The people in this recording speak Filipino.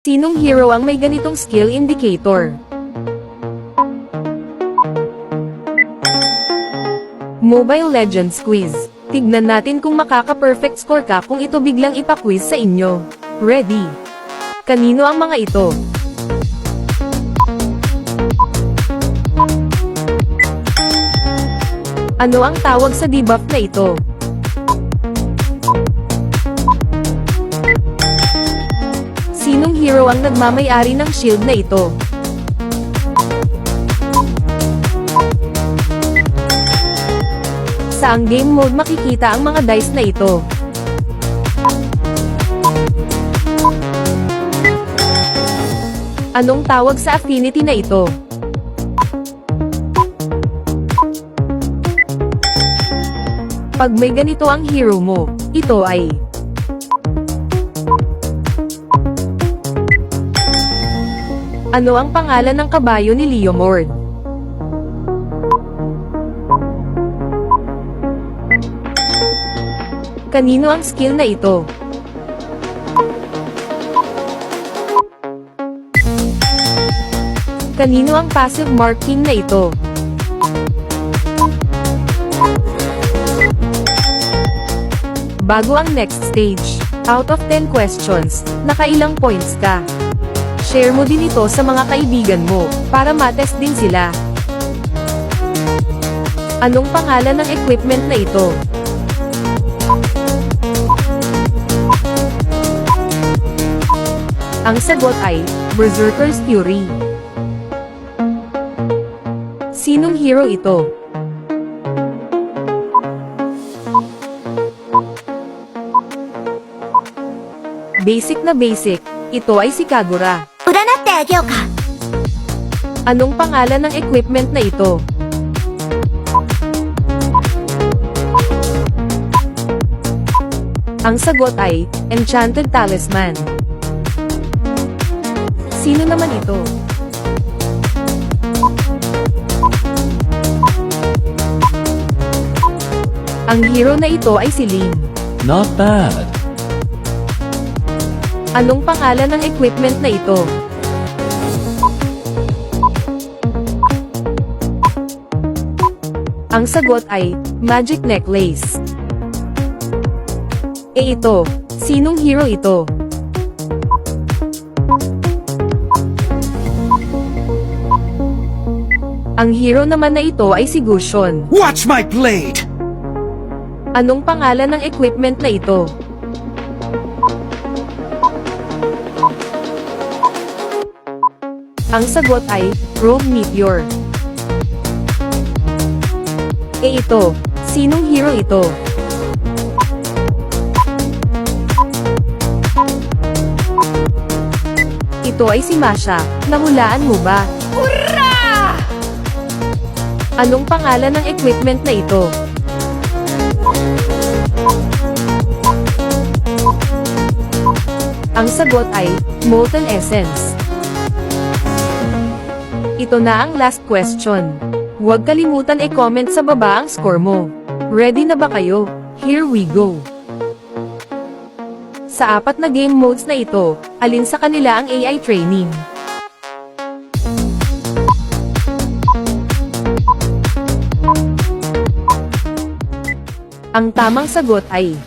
Sinong hero ang may ganitong skill indicator? Mobile Legends Quiz. Tignan natin kung makaka-perfect score ka kung ito biglang ipa-quiz sa inyo. Ready? Kanino ang mga ito? Ano ang tawag sa debuff na ito? Hero ang nagmamayari ng shield na ito? Sa ang game mode makikita ang mga dice na ito. Anong tawag sa affinity na ito? Pag may ganito ang hero mo, ito ay Ano ang pangalan ng kabayo ni Leomord? Kanino ang skill na ito? Kanino ang passive marking na ito? Bago ang next stage, out of 10 questions, nakailang points ka? Share mo din ito sa mga kaibigan mo, para matest din sila. Anong pangalan ng equipment na ito? Ang sagot ay, Berserker's Fury. Sinong hero ito? Basic na basic, ito ay si Kagura. Tegyo ka! Anong pangalan ng equipment na ito? Ang sagot ay, Enchanted Talisman. Sino naman ito? Ang hero na ito ay si Lin. Not bad. Anong pangalan ng equipment na ito? Ang sagot ay, Magic Necklace. E ito, sinong hero ito? Ang hero naman na ito ay si Gushon. Watch my blade! Anong pangalan ng equipment na ito? Ang sagot ay, Rogue Meteor. E ito, sinong hero ito? Ito ay si Masha, nahulaan mo ba? Hurra! Anong pangalan ng equipment na ito? Ang sagot ay, Molten Essence. Ito na ang last question. Huwag kalimutan i-comment sa baba ang score mo. Ready na ba kayo? Here we go! Sa apat na game modes na ito, alin sa kanila ang AI training? Ang tamang sagot ay